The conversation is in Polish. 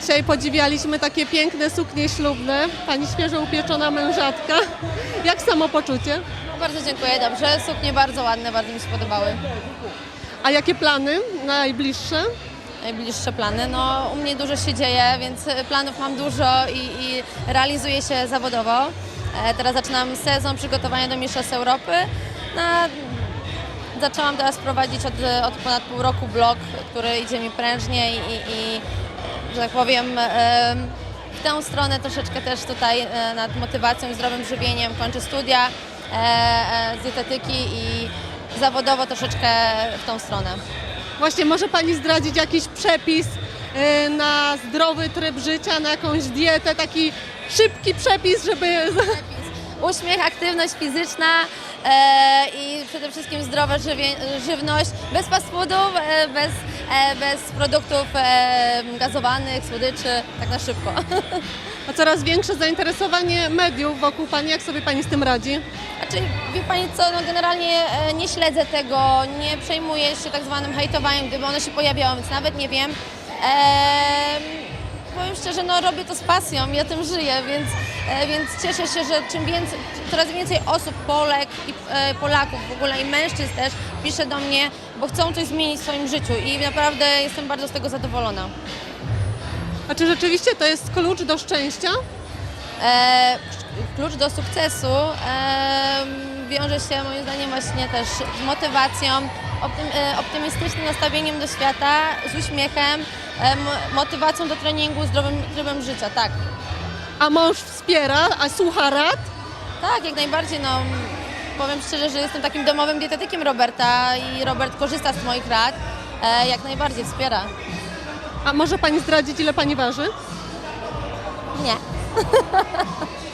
Dzisiaj podziwialiśmy takie piękne suknie ślubne. Pani świeżo upieczona mężatka. Jak samopoczucie? Bardzo dziękuję, dobrze. Suknie bardzo ładne, bardzo mi się podobały. A jakie plany najbliższe? Najbliższe plany. No, u mnie dużo się dzieje, więc planów mam dużo i, i realizuję się zawodowo. E, teraz zaczynam sezon przygotowania do Mistrzostw Europy. No, zaczęłam teraz prowadzić od, od ponad pół roku blog, który idzie mi prężnie i, i, że tak powiem, em, w tę stronę troszeczkę też tutaj e, nad motywacją i zdrowym żywieniem kończę studia e, e, z dietetyki i zawodowo troszeczkę w tą stronę. Właśnie może Pani zdradzić jakiś przepis na zdrowy tryb życia, na jakąś dietę, taki szybki przepis, żeby... Uśmiech, aktywność fizyczna i przede wszystkim zdrowa żywność, bez fast foodów, e, bez, e, bez produktów e, gazowanych, słodyczy, tak na szybko. A coraz większe zainteresowanie mediów wokół Pani. Jak sobie Pani z tym radzi? Znaczy, wie Pani co, no generalnie e, nie śledzę tego, nie przejmuję się tak zwanym hejtowaniem, gdyby one się pojawiały, więc nawet nie wiem. Em, powiem szczerze, no robię to z pasją, ja tym żyję, więc, e, więc cieszę się, że czym więcej, coraz więcej osób, Polek i e, Polaków w ogóle i mężczyzn też pisze do mnie, bo chcą coś zmienić w swoim życiu i naprawdę jestem bardzo z tego zadowolona. A czy rzeczywiście to jest klucz do szczęścia? E, klucz do sukcesu e, wiąże się moim zdaniem właśnie też z motywacją, e, optymistycznym nastawieniem do świata, z uśmiechem, motywacją do treningu, zdrowym trybem życia, tak. A mąż wspiera, a słucha rad? Tak, jak najbardziej, no powiem szczerze, że jestem takim domowym dietetykiem Roberta i Robert korzysta z moich rad, e, jak najbardziej wspiera. A może Pani zdradzić, ile Pani waży? Nie.